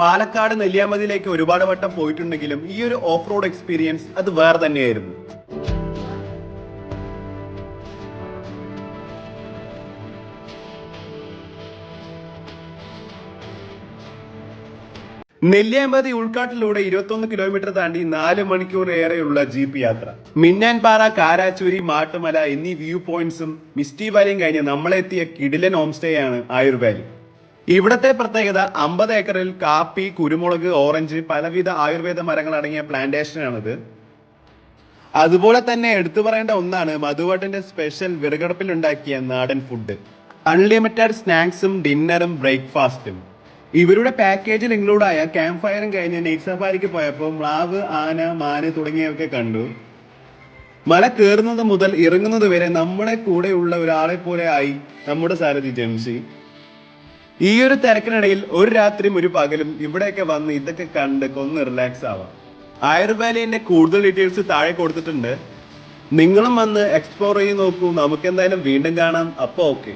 പാലക്കാട് നെല്ലിയാമ്പതിയിലേക്ക് ഒരുപാട് വട്ടം പോയിട്ടുണ്ടെങ്കിലും ഈ ഒരു ഓഫ് റോഡ് എക്സ്പീരിയൻസ് അത് വേറെ തന്നെയായിരുന്നു. നെല്ലിയാമ്പതി ഉൾക്കാട്ടിലൂടെ ഇരുപത്തൊന്ന് കിലോമീറ്റർ താണ്ടി നാല് മണിക്കൂർ ഏറെയുള്ള ജീപ്പ് യാത്ര. മിന്നാൻപാറ കാരാച്ചൂരി മാട്ടുമല എന്നീ വ്യൂ പോയിന്റ്സും മിസ്റ്റി വാലിയും കഴിഞ്ഞ് നമ്മളെത്തിയ കിടിലൻ ഹോം സ്റ്റേ ആണ് ആയുർ വാലി ഇവിടത്തെ പ്രത്യേകത അമ്പത് ഏക്കറിൽ കാപ്പി കുരുമുളക് ഓറഞ്ച് പലവിധ ആയുർവേദ മരങ്ങൾ അടങ്ങിയ പ്ലാന്റേഷനാണിത്. അതുപോലെ തന്നെ എടുത്തു പറയേണ്ട ഒന്നാണ് മധുവട്ടിന്റെ സ്പെഷ്യൽ വിറകടുപ്പിൽ ഉണ്ടാക്കിയ നാടൻ ഫുഡ്. അൺലിമിറ്റഡ് സ്നാക്സും ഡിന്നറും ബ്രേക്ക്ഫാസ്റ്റും. ഇവരുടെ പാക്കേജിൽ ഇൻക്ലൂഡായ ക്യാമ്പ് ഫയറും കഴിഞ്ഞ് നെയ്റ്റ് സഫാരിക്ക് പോയപ്പോൾ മ്ലാവ് ആന മാന് തുടങ്ങിയവയൊക്കെ കണ്ടു. മല കയറുന്നത് മുതൽ ഇറങ്ങുന്നത് വരെ നമ്മുടെ കൂടെയുള്ള ഒരാളെ പോലെ ആയി നമ്മുടെ സാരഥി ജംഷി. ഈ ഒരു തിരക്കിനിടയിൽ ഒരു രാത്രിയും ഒരു പകലും ഇവിടെയൊക്കെ വന്ന് ഇതൊക്കെ കണ്ട് കൊന്ന് റിലാക്സ് ആവാം. ആയുർവേലിന്റെ കൂടുതൽ ഡീറ്റെയിൽസ് താഴെ കൊടുത്തിട്ടുണ്ട്. നിങ്ങളും വന്ന് എക്സ്പ്ലോർ ചെയ്ത് നോക്കൂ. നമുക്ക് എന്തായാലും വീണ്ടും കാണാം. അപ്പൊ ഓക്കെ